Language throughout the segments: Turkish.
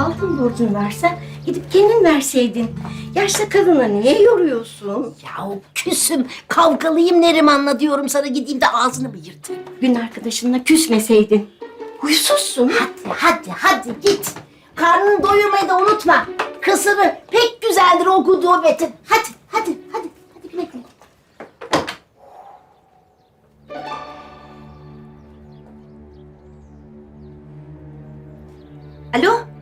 Altın borcunu versen gidip kendin verseydin. Yaşlı kadına niye yoruyorsun? Ya küsüm, kavgalıyım Neriman'la diyorum sana gideyim de ağzını mı yırtayım? Gün arkadaşınla küsmeseydin. Huysuzsun. Hadi hadi hadi git. Karnını doyurmayı da unutma. Kısırı pek güzeldir o gudubetin. Hadi hadi hadi. Hadi güle güle. Alo?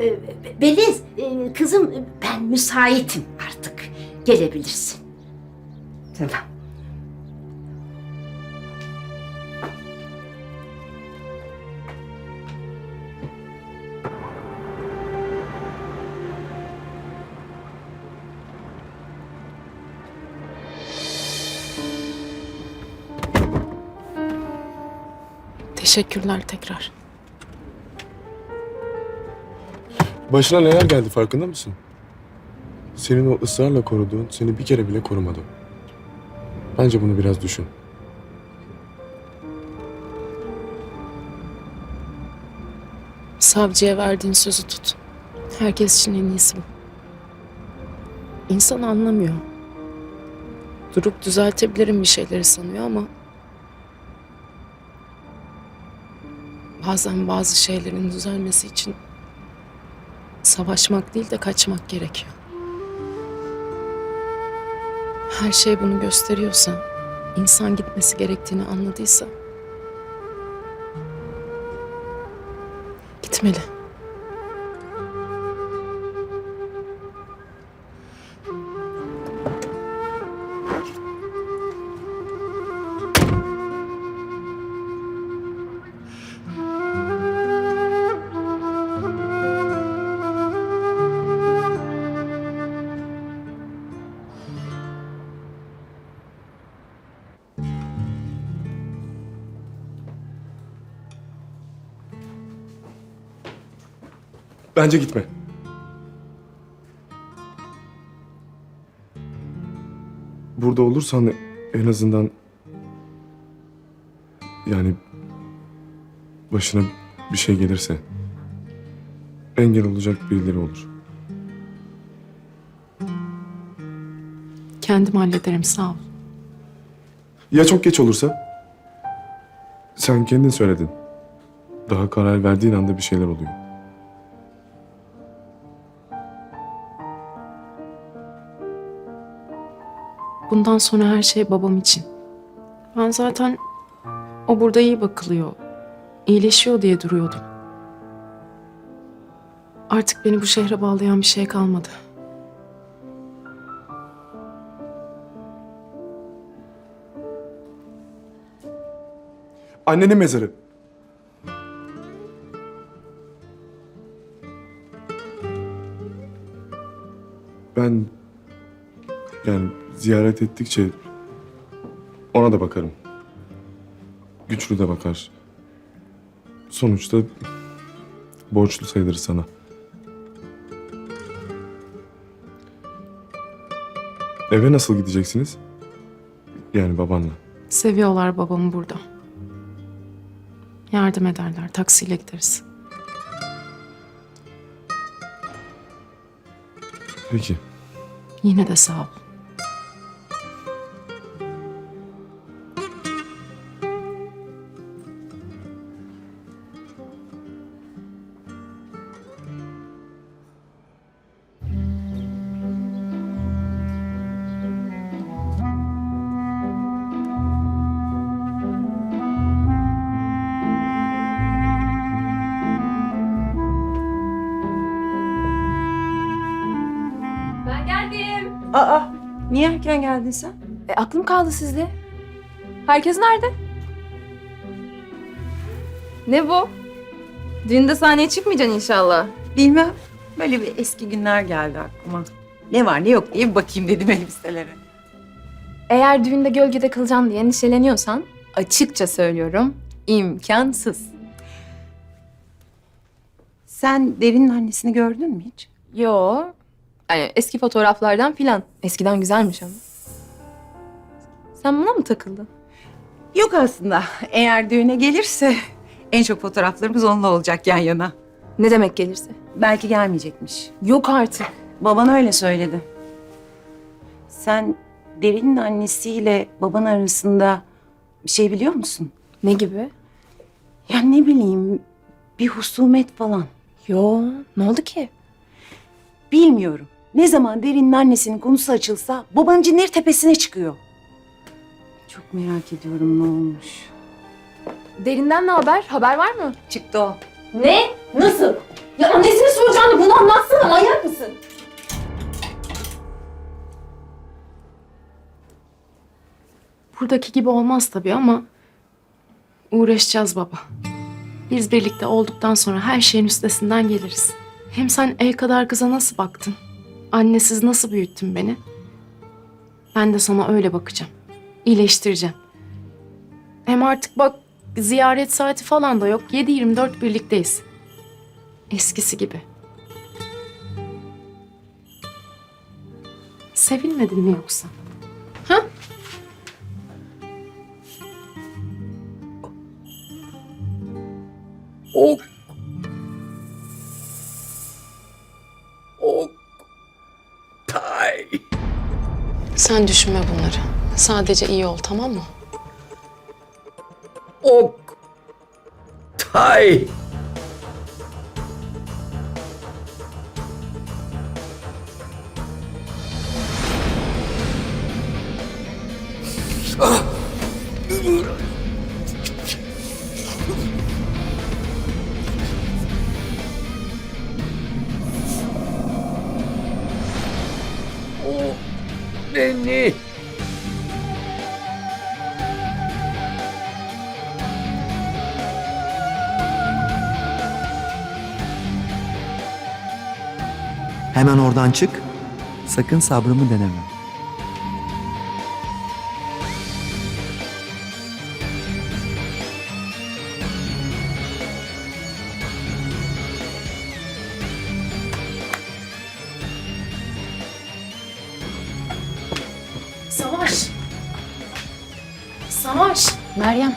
Ee, Be- Beliz, e, kızım ben müsaitim artık. Gelebilirsin. Tamam. Teşekkürler tekrar. Başına neler geldi farkında mısın? Senin o ısrarla koruduğun seni bir kere bile korumadı. Bence bunu biraz düşün. Savcıya verdiğin sözü tut. Herkes için en iyisi bu. İnsan anlamıyor. Durup düzeltebilirim bir şeyleri sanıyor ama... Bazen bazı şeylerin düzelmesi için savaşmak değil de kaçmak gerekiyor. Her şey bunu gösteriyorsa, insan gitmesi gerektiğini anladıysa gitmeli. Bence gitme. Burada olursan en azından yani başına bir şey gelirse engel olacak birileri olur. Kendim hallederim sağ ol. Ya çok geç olursa? Sen kendin söyledin. Daha karar verdiğin anda bir şeyler oluyor. Bundan sonra her şey babam için. Ben zaten o burada iyi bakılıyor, iyileşiyor diye duruyordum. Artık beni bu şehre bağlayan bir şey kalmadı. Annenin mezarı. Ben yani ziyaret ettikçe ona da bakarım. Güçlü de bakar. Sonuçta borçlu sayılır sana. Eve nasıl gideceksiniz? Yani babanla. Seviyorlar babamı burada. Yardım ederler, taksiyle gideriz. Peki. Yine de sağ ol. Aa, niye erken geldin sen? E, aklım kaldı sizde. Herkes nerede? Ne bu? Düğünde sahneye çıkmayacaksın inşallah. Bilmem. Böyle bir eski günler geldi aklıma. Ne var ne yok diye bir bakayım dedim elbiselere. Eğer düğünde gölgede kalacaksın diye endişeleniyorsan açıkça söylüyorum imkansız. Sen Derin'in annesini gördün mü hiç? Yo. Yani eski fotoğraflardan filan. Eskiden güzelmiş ama. Sen buna mı takıldın? Yok aslında. Eğer düğüne gelirse en çok fotoğraflarımız onunla olacak yan yana. Ne demek gelirse? Belki gelmeyecekmiş. Yok artık. Baban öyle söyledi. Sen Derin'in annesiyle baban arasında bir şey biliyor musun? Ne gibi? Ya ne bileyim bir husumet falan. Yo, ne oldu ki? Bilmiyorum. Ne zaman Derin'in annesinin konusu açılsa babanın cinleri tepesine çıkıyor. Çok merak ediyorum ne olmuş. Derinden ne haber? Haber var mı? Çıktı o. Ne? Nasıl? Ya annesine soracağını bunu anlatsana. Manyak mısın? Buradaki gibi olmaz tabii ama uğraşacağız baba. Biz birlikte olduktan sonra her şeyin üstesinden geliriz. Hem sen el kadar kıza nasıl baktın? Annesiz nasıl büyüttün beni? Ben de sana öyle bakacağım. İyileştireceğim. Hem artık bak ziyaret saati falan da yok. 7-24 birlikteyiz. Eskisi gibi. Sevinmedin mi yoksa? Ha? Ok. Sen düşünme bunları. Sadece iyi ol tamam mı? Ok. Tay. Beni Hemen oradan çık. Sakın sabrımı deneme. Savaş. Meryem,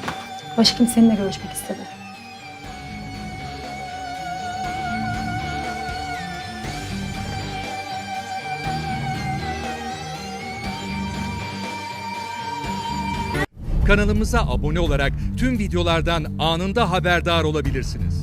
başhekim seninle görüşmek istedi. Kanalımıza abone olarak tüm videolardan anında haberdar olabilirsiniz.